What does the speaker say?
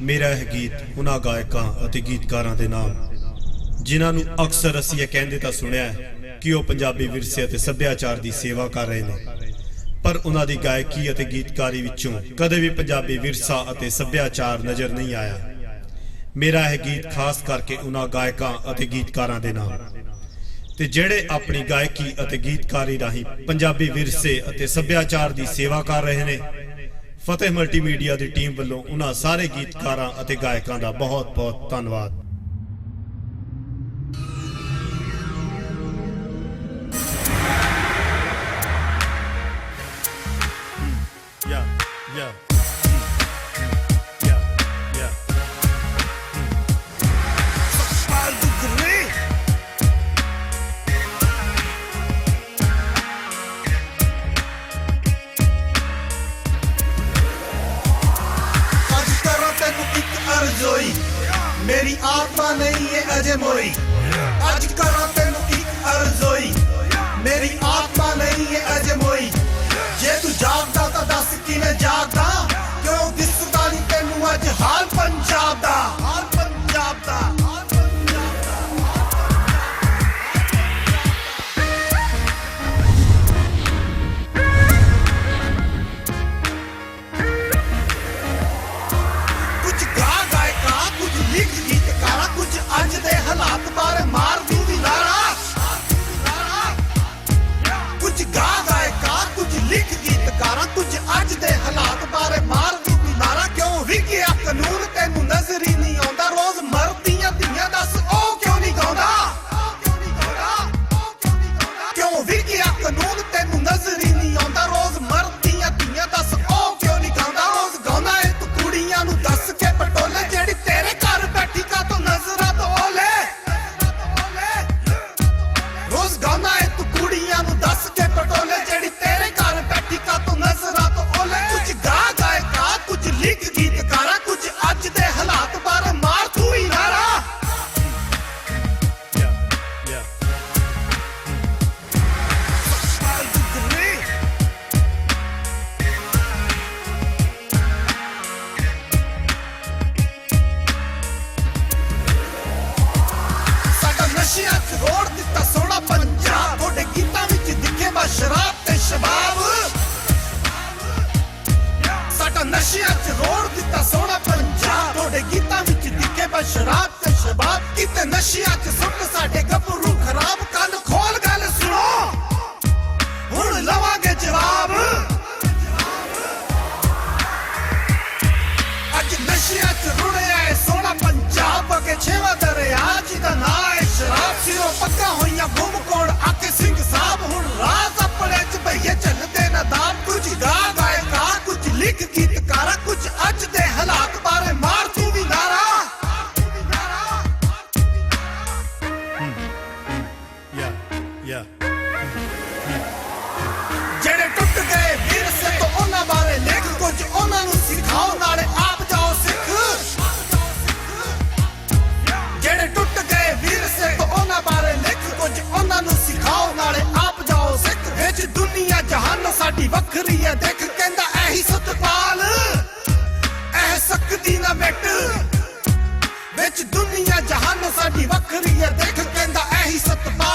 ਮੇਰਾ ਇਹ ਗੀਤ, ਉਹਨਾਂ ਗਾਇਕਾਂ ਅਤੇ ਗੀਤਕਾਰਾਂ ਦੇ ਨਾਮ। ਜਿਨ੍ਹਾਂ ਨੂੰ ਅਕਸਰ ਅਸੀਂ ਇਹ ਕਹਿੰਦੇ ਤਾਂ ਸੁਣਿਆ ਹੈ ਕਿ ਉਹ ਪੰਜਾਬੀ ਵਿਰਸੇ ਅਤੇ ਸੱਭਿਆਚਾਰ ਦੀ ਸੇਵਾ ਕਰ ਰਹੇ ਨੇ। ਪਰ ਉਹਨਾਂ ਦੀ ਗਾਇਕੀ ਅਤੇ ਗੀਤਕਾਰੀ ਵਿੱਚੋਂ ਕਦੇ ਵੀ ਪੰਜਾਬੀ ਵਿਰਸਾ ਅਤੇ ਸੱਭਿਆਚਾਰ ਨਜ਼ਰ ਨਹੀਂ ਆਇਆ। ਮੇਰਾ ਇਹ ਗੀਤ ਖਾਸ ਕਰਕੇ ਉਹਨਾਂ ਗਾਇਕਾਂ ਅਤੇ ਗੀਤਕਾਰਾਂ ਦੇ ਨਾਮ। ਤੇ ਜਿਹੜੇ ਆਪਣੀ ਗਾਇਕੀ ਅਤੇ ਗੀਤਕਾਰੀ ਰਾਹੀਂ ਪੰਜਾਬੀ ਵਿਰਸੇ ਅਤੇ ਸੱਭਿਆਚਾਰ ਦੀ ਸੇਵਾ ਕਰ ਰਹੇ ਨੇ ਫਤਿਹ ਮਲਟੀਮੀਡੀਆ ਦੀ ਟੀਮ ਵੱਲੋਂ ਉਹਨਾਂ ਸਾਰੇ ਗੀਤਕਾਰਾਂ ਅਤੇ ਗਾਇਕਾਂ ਦਾ ਬਹੁਤ-ਬਹੁਤ ਧੰਨਵਾਦ। ਮੇਰੀ ਆਤਮਾ ਨਹੀਂ ਏ ਅਜੇ ਮੋਈ। ਅੱਜ ਕਰਾਂ ਤੈਨੂੰ ਇੱਕ ਅਰਜ਼ੋਈ। ਮੇਰੀ ਆਤਮਾ ਨਹੀਂ ਏ ਅਜੇ ਸ਼ਰਾਬ ਤੇ ਸ਼ਬਾਬ, ਕਿਤੇ ਨਸ਼ਿਆਂ 'ਚ ਸੁੱਟ ਸਾਡੇ ਗੱਭਰੂ ਖਰਾਬ। ਕੰਨ ਖੋਲ, ਗੱਲ ਸੁਣੋ। ਹੁਣ ਲਵਾਂਗੇ ਜਵਾਬ। ਅੱਜ ਨਸ਼ਿਆਂ 'ਚ ਰੁੜਿਆ ਏ ਸੋਹਣਾ ਪੰਜਾਬ ਅਗੇ ਛੇਵਾਂ ਦਰਿਆ, ਜਿਹਦਾ ਨਾਂ ਏ ਸ਼ਰਾਬ। ਸਿਰੋਂ ਪੱਕਾ ਹੋਈਆਂ ਗੁੰਮ ਕੋੜ ਆਕੇ ਸਿੰਘ ਸਾਹਿਬ, ਹੁਣ ਰਾਤ ਆਪਣੇ 'ਚ ਬਈਏ, ਚੱਲਦੇ ਨਾ ਦਾਬ ਕੁਝ ਗਾ ਗਾਇਕਾ ਕੁਝ ਲਿਖ ਕੇ ਜਿਹੜੇ ਟੁੱਟ ਗਏ ਵਿਰਸੇ ਤੋਂ ਉਹਨਾਂ ਬਾਰੇ ਲਿਖ, ਕੁਝ ਉਹਨਾਂ ਨੂੰ ਸਿਖਾਓ, ਨਾਲੇ ਆਪ ਜਾਓ ਸਿੱਖ। ਜਿਹੜੇ ਟੁੱਟ ਗਏ ਵਿਰਸੇ ਤੋਂ ਉਹਨਾਂ ਬਾਰੇ ਲਿਖ, ਕੁਝ ਉਹਨਾਂ ਨੂੰ ਸਿਖਾਓ, ਨਾਲੇ ਆਪ ਜਾਓ ਸਿੱਖ। ਵਿੱਚ ਦੁਨੀਆ ਜਹਾਨ ਸਾਡੀ ਵੱਖਰੀ ਹੈ, ਦੇਖ ਕਹਿੰਦਾ ਐਹੀ ਸਤਪਾਲ। ਐ ਸਕਦੀ ਨਾ ਮਿਟ। ਵਿੱਚ ਦੁਨੀਆ ਜਹਾਨ ਸਾਡੀ ਵੱਖਰੀ ਹੈ, ਦੇਖ ਕਹਿੰਦਾ ਐਹੀ ਸਤਪਾਲ।